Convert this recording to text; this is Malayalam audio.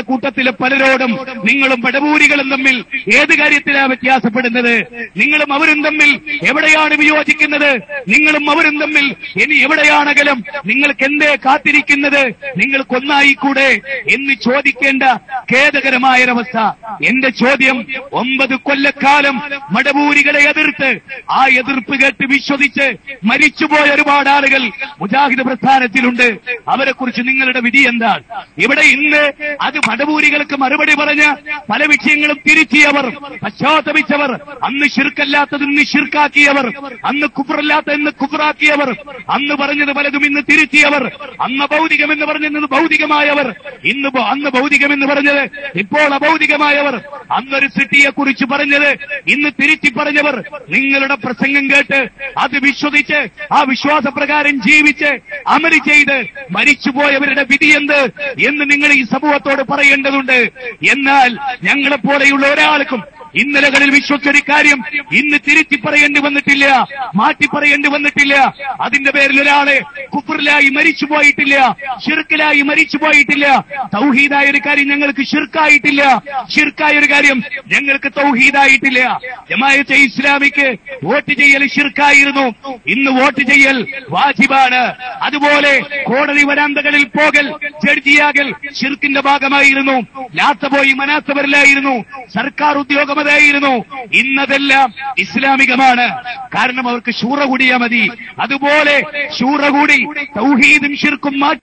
കൂട്ടത്തിലെ പലരോടും നിങ്ങളും പടപൂരികളും തമ്മിൽ ഏത് കാര്യത്തിലാണ് വ്യത്യാസപ്പെടുന്നത്? നിങ്ങളും അവരും തമ്മിൽ എവിടെയാണ് വിയോജിക്കുന്നത്? നിങ്ങളും അവരും തമ്മിൽ ഇനി എവിടെയാണ് അകലം? നിങ്ങൾക്ക് എന്തേ കാത്തിരിക്കുന്നത്? നിങ്ങൾക്കൊന്നായി കൂടെ എന്ന് ചോദിക്കേണ്ട ഖേദകരമായ ഒരവസ്ഥ എന്റെ ചോദ്യം ഒമ്പത് കൊല്ലക്കാലം മടപൂരികളെ എതിർത്ത് ആ എതിർപ്പ് കേട്ട് വിശ്വസിച്ച് മരിച്ചുപോയ ഒരുപാട് ആളുകൾ മുജാഹിദ് പ്രസ്ഥാനത്തിലുണ്ട്. അവരെക്കുറിച്ച് നിങ്ങളുടെ വിധി എന്താണ്? ഇവിടെ ഇന്ന് അത് മടപൂരികൾക്ക് മറുപടി പറഞ്ഞ് പല വിഷയങ്ങളും തിരുത്തിയവർ പശ്ചാത്തപിച്ചവർ അന്ന് ശിർക്കല്ലാത്തത് ഇന്ന് ശിർക്കാക്കിയവർ അന്ന് കുഫറല്ലാത്ത ഇന്ന് കുഫറാക്കിയവർ അന്ന് പറഞ്ഞത് പലതും ഇന്ന് തിരുത്തിയവർ അന്ന് ഭൗതികമെന്ന് പറഞ്ഞത് ഭൗതികമായവർ ഇന്ന് അന്ന് ഭൗതികമെന്ന് പറഞ്ഞത് ഇപ്പോൾ അഭൗതികമായവർ അന്നൊരു സിറ്റിയെ കുറിച്ച് പറഞ്ഞത് ഇന്ന് തിരുത്തി പറഞ്ഞവർ നിങ്ങളുടെ പ്രസംഗം കേട്ട് അത് വിശ്വസിച്ച് ആ വിശ്വാസപ്രകാരം ജീവിച്ച് അമൽ ചെയ്ത് മരിച്ചുപോയവരുടെ വിധി എന്ത് എന്ന് നിങ്ങൾ ഈ സമൂഹത്തോട് പറയേണ്ടതുണ്ട്. എന്നാൽ ഞങ്ങളെപ്പോലെയുള്ള ഒരാൾക്കും ഇന്നലകളിൽ വിശ്വസിച്ചൊരു കാര്യം ഇന്ന് തിരുത്തി പറയേണ്ടി വന്നിട്ടില്ല മാറ്റി പറയേണ്ടി വന്നിട്ടില്ല. അതിന്റെ പേരിൽ ഒരാളെ കുഫറിലായി മരിച്ചു പോയിട്ടില്ല ഷിർക്കിലായി മരിച്ചു പോയിട്ടില്ല. തൗഹീദായ ഒരു കാര്യം ഞങ്ങൾക്ക് ഷിർക്കായിട്ടില്ല ഷിർക്കായ ഒരു കാര്യം ഞങ്ങൾക്ക് തൗഹീദായിട്ടില്ല. ജമായത്തെ ഇസ്ലാമിക്ക് വോട്ട് ചെയ്യൽ ഷിർക്കായിരുന്നു ഇന്ന് വോട്ട് ചെയ്യൽ വാജിബാണ്. അതുപോലെ കോടതി വരാന്തകളിൽ പോകൽ ജഡ്ജിയാകൽ ഷിർക്കിന്റെ ഭാഗമായിരുന്നു. ലാത്ത പോയി മനാത്തവരിലായിരുന്നു. സർക്കാർ ഉദ്യോഗമതായിരുന്നു. ഇന്നതെല്ലാം ഇസ്ലാമികമാണ്. കാരണം അവർക്ക് ശൂറ കൂടിയാ മതി. അതുപോലെ ശൂറ കൂടി തൗഹീദും ഷിർക്കും മാറ്റി